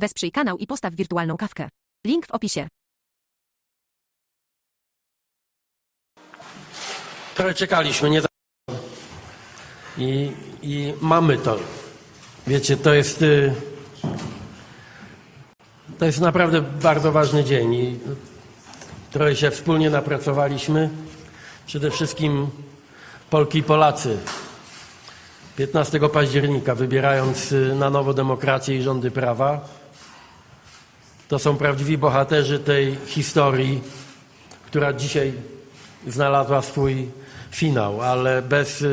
Wesprzyj kanał i postaw wirtualną kawkę. Link w opisie. Trochę czekaliśmy, nie za... I, I mamy to. Wiecie, to jest... y, To jest naprawdę bardzo ważny dzień i trochę się wspólnie napracowaliśmy. Przede wszystkim Polki i Polacy. 15 października, wybierając y, na nowo demokrację i rządy prawa, to są prawdziwi bohaterzy tej historii, która dzisiaj znalazła swój finał, ale bez y,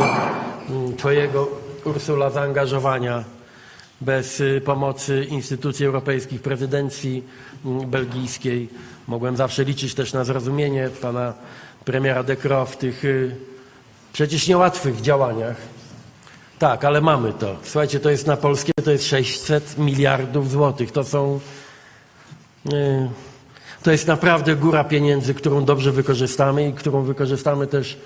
mm, Twojego, Ursula, zaangażowania, bez y, pomocy instytucji europejskich, prezydencji mm, belgijskiej, mogłem zawsze liczyć też na zrozumienie pana premiera De Croo w tych y, przecież niełatwych działaniach. Tak, ale mamy to. Słuchajcie, to jest na polskie, to jest 600 miliardów złotych. To są... y, to jest naprawdę góra pieniędzy, którą dobrze wykorzystamy i którą wykorzystamy też,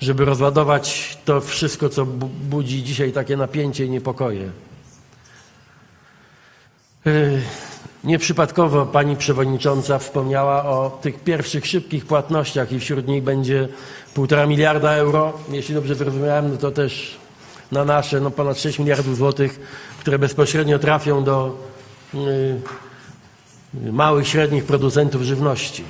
żeby rozładować to wszystko, co bu- budzi dzisiaj takie napięcie i niepokoje. Yy, Nieprzypadkowo pani przewodnicząca wspomniała o tych pierwszych szybkich płatnościach i wśród nich będzie półtora miliarda euro. Jeśli dobrze zrozumiałem, no to też na nasze no ponad 6 miliardów złotych, które bezpośrednio trafią do yy, małych, średnich producentów żywności.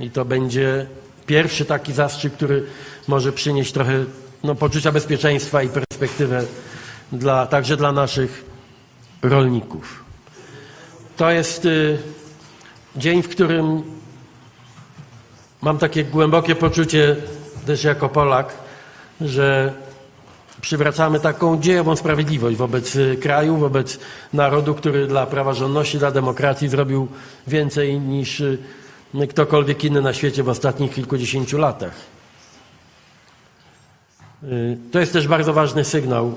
I to będzie pierwszy taki zastrzyk, który może przynieść trochę no, poczucia bezpieczeństwa i perspektywę dla, także dla naszych rolników. To jest y, dzień, w którym mam takie głębokie poczucie też jako Polak, że przywracamy taką dziejową sprawiedliwość wobec y, kraju, wobec narodu, który dla praworządności, dla demokracji zrobił więcej niż y, ktokolwiek inny na świecie w ostatnich kilkudziesięciu latach. Y, To jest też bardzo ważny sygnał,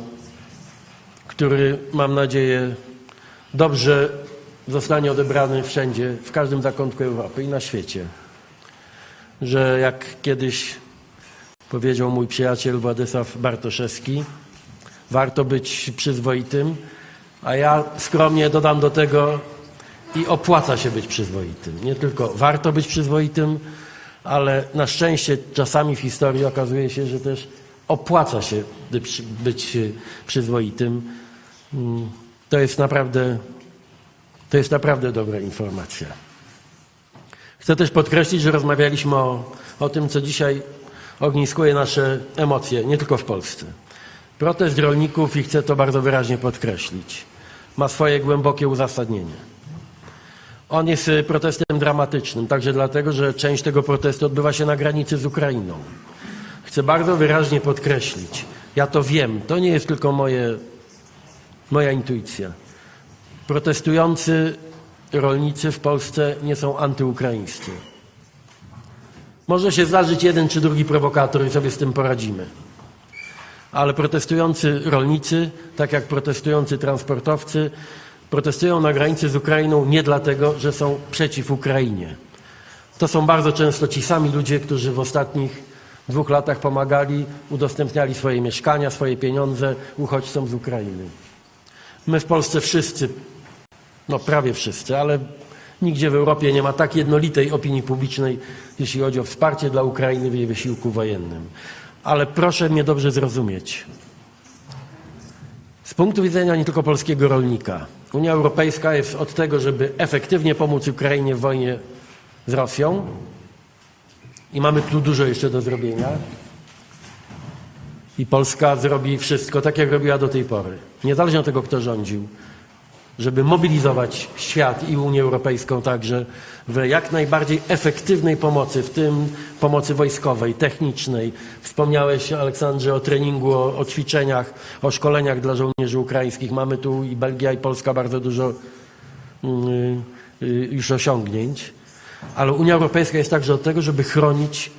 który mam nadzieję dobrze zostanie odebrany wszędzie, w każdym zakątku Europy i na świecie. Że jak kiedyś powiedział mój przyjaciel Władysław Bartoszewski, warto być przyzwoitym, a ja skromnie dodam do tego i opłaca się być przyzwoitym. Nie tylko warto być przyzwoitym, ale na szczęście czasami w historii okazuje się, że też opłaca się być, przyzwoitym. Mm, To jest naprawdę, to jest naprawdę dobra informacja. Chcę też podkreślić, że rozmawialiśmy o, o tym, co dzisiaj ogniskuje nasze emocje, nie tylko w Polsce. Protest rolników, i chcę to bardzo wyraźnie podkreślić, ma swoje głębokie uzasadnienie. On jest y, protestem dramatycznym, także dlatego, że część tego protestu odbywa się na granicy z Ukrainą. Chcę bardzo wyraźnie podkreślić, ja to wiem, to nie jest tylko moje, moja intuicja. Protestujący rolnicy w Polsce nie są antyukraińscy. Może się zdarzyć jeden czy drugi prowokator i sobie z tym poradzimy. Ale protestujący rolnicy, tak jak protestujący transportowcy, protestują na granicy z Ukrainą nie dlatego, że są przeciw Ukrainie. To są bardzo często ci sami ludzie, którzy w ostatnich dwóch latach pomagali, udostępniali swoje mieszkania, swoje pieniądze uchodźcom z Ukrainy. My w Polsce wszyscy, no prawie wszyscy, ale nigdzie w Europie nie ma tak jednolitej opinii publicznej, jeśli chodzi o wsparcie dla Ukrainy w jej wysiłku wojennym. Ale proszę mnie dobrze zrozumieć. Z punktu widzenia nie tylko polskiego rolnika, Unia Europejska jest od tego, żeby efektywnie pomóc Ukrainie w wojnie z Rosją i mamy tu dużo jeszcze do zrobienia. I Polska zrobi wszystko tak, jak robiła do tej pory. Niezależnie od tego, kto rządził, żeby mobilizować świat i Unię Europejską także w jak najbardziej efektywnej pomocy, w tym pomocy wojskowej, technicznej. Wspomniałeś, Aleksandrze, o treningu, o, o ćwiczeniach, o szkoleniach dla żołnierzy ukraińskich. Mamy tu i Belgia, i Polska bardzo dużo mm, y, już osiągnięć. Ale Unia Europejska jest także od tego, żeby chronić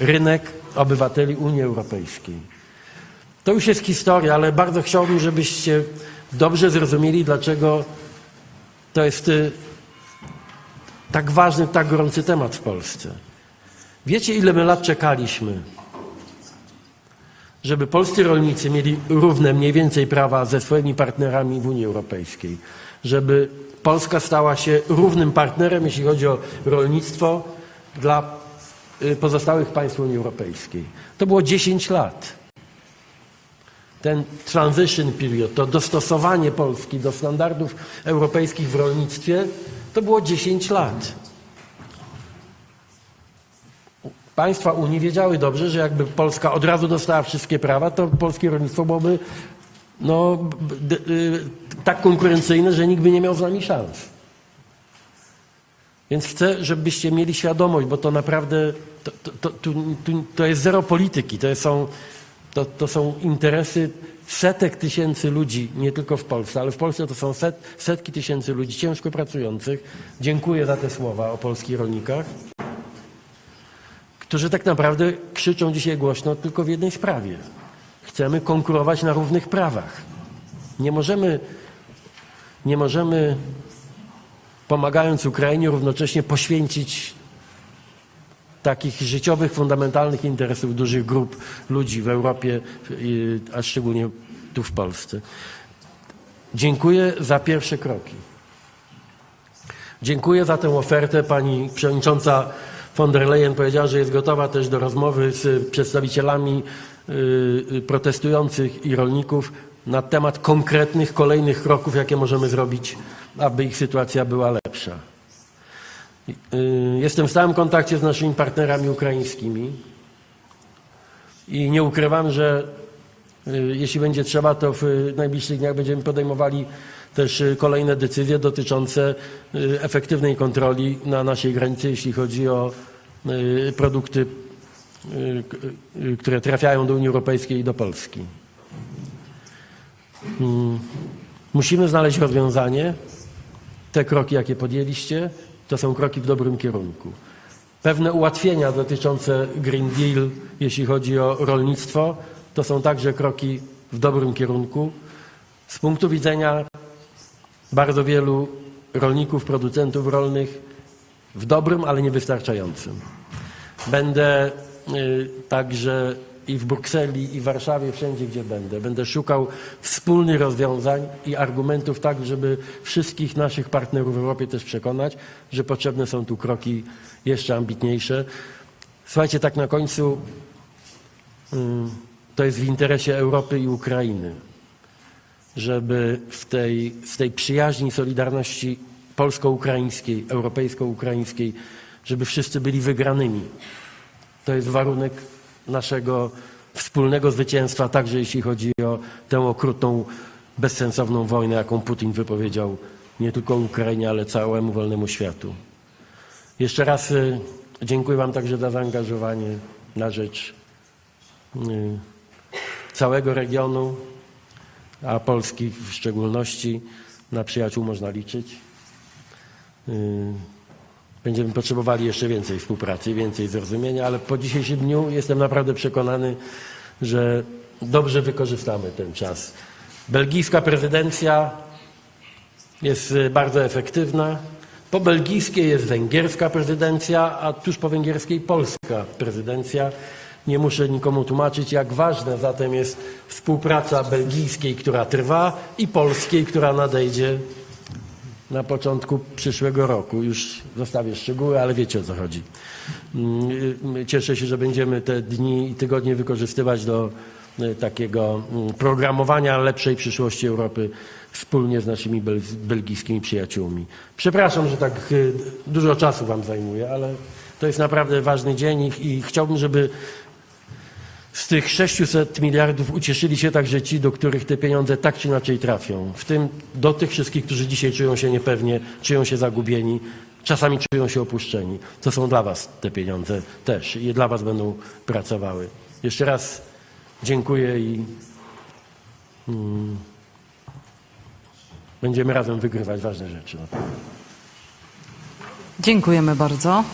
rynek obywateli Unii Europejskiej. To już jest historia, ale bardzo chciałbym, żebyście dobrze zrozumieli, dlaczego to jest y, tak ważny, tak gorący temat w Polsce. Wiecie, ile my lat czekaliśmy, żeby polscy rolnicy mieli równe mniej więcej prawa ze swoimi partnerami w Unii Europejskiej. żeby Polska stała się równym partnerem, jeśli chodzi o rolnictwo, dla y, pozostałych państw Unii Europejskiej. To było 10 lat. Ten transition period, to dostosowanie Polski do standardów europejskich w rolnictwie, to było 10 lat. Państwa Unii wiedziały dobrze, że jakby Polska od razu dostała wszystkie prawa, to polskie rolnictwo byłoby no, y, tak konkurencyjne, że nikt by nie miał z nami szans. Więc chcę, żebyście mieli świadomość, bo to naprawdę to, to, to, to jest zero polityki. To są, to, to są interesy setek tysięcy ludzi, nie tylko w Polsce, ale w Polsce to są set, setki tysięcy ludzi ciężko pracujących. Dziękuję za te słowa o polskich rolnikach którzy tak naprawdę krzyczą dzisiaj głośno tylko w jednej sprawie. Chcemy konkurować na równych prawach. Nie możemy, nie możemy pomagając Ukrainie równocześnie poświęcić takich życiowych, fundamentalnych interesów dużych grup ludzi w Europie, a szczególnie tu w Polsce. Dziękuję za pierwsze kroki. Dziękuję za tę ofertę. Pani przewodnicząca von der Leyen powiedziała, że jest gotowa też do rozmowy z przedstawicielami y, y, protestujących i rolników na temat konkretnych kolejnych kroków, jakie możemy zrobić, aby ich sytuacja była lepsza. Y, Jestem w stałym kontakcie z naszymi partnerami ukraińskimi i nie ukrywam, że y, jeśli będzie trzeba, to w najbliższych dniach będziemy podejmowali też y, kolejne decyzje dotyczące efektywnej kontroli na naszej granicy, jeśli chodzi o produkty, które trafiają do Unii Europejskiej i do Polski. Mm, Musimy znaleźć rozwiązanie. Te kroki, jakie podjęliście, to są kroki w dobrym kierunku. Pewne ułatwienia dotyczące Green Deal, jeśli chodzi o rolnictwo, to są także kroki w dobrym kierunku. Z punktu widzenia bardzo wielu rolników, producentów rolnych w dobrym, ale niewystarczającym. Będę y, także i w Brukseli, i w Warszawie, wszędzie gdzie będę. Będę szukał wspólnych rozwiązań i argumentów tak, żeby wszystkich naszych partnerów w Europie też przekonać, że potrzebne są tu kroki jeszcze ambitniejsze. Słuchajcie, tak na końcu ym, to jest w interesie Europy i Ukrainy żeby w tej, z tej przyjaźni, solidarności polsko-ukraińskiej, europejsko-ukraińskiej, żeby wszyscy byli wygranymi. To jest warunek naszego wspólnego zwycięstwa, także jeśli chodzi o tę okrutną, bezsensowną wojnę, jaką Putin wypowiedział nie tylko Ukrainie, ale całemu wolnemu światu. Jeszcze raz y, dziękuję Wam także za zaangażowanie na rzecz y, całego regionu, a Polski w szczególności. Na przyjaciół można liczyć. Będziemy potrzebowali jeszcze więcej współpracy, więcej zrozumienia, ale po dzisiejszym dniu jestem naprawdę przekonany, że dobrze wykorzystamy ten czas. Belgijska prezydencja jest y, bardzo efektywna. Po belgijskiej jest węgierska prezydencja, a tuż po węgierskiej polska prezydencja. Nie muszę nikomu tłumaczyć, jak ważna zatem jest współpraca belgijskiej, która trwa, i polskiej, która nadejdzie na początku przyszłego roku. Już zostawię szczegóły, ale wiecie o co chodzi. Mm, y, Cieszę się, że będziemy te dni i tygodnie wykorzystywać do y, takiego mm, programowania lepszej przyszłości Europy wspólnie z naszymi bel- belgijskimi przyjaciółmi. Przepraszam, że tak y, dużo czasu Wam zajmuję, ale to jest naprawdę ważny dzień i chciałbym, żeby z tych 600 miliardów ucieszyli się także ci, do których te pieniądze tak czy inaczej trafią. W tym do tych wszystkich, którzy dzisiaj czują się niepewnie, czują się zagubieni, czasami czują się opuszczeni. To są dla Was te pieniądze też i dla Was będą pracowały. Jeszcze raz dziękuję i mm, będziemy razem wygrywać ważne rzeczy. Dziękujemy bardzo.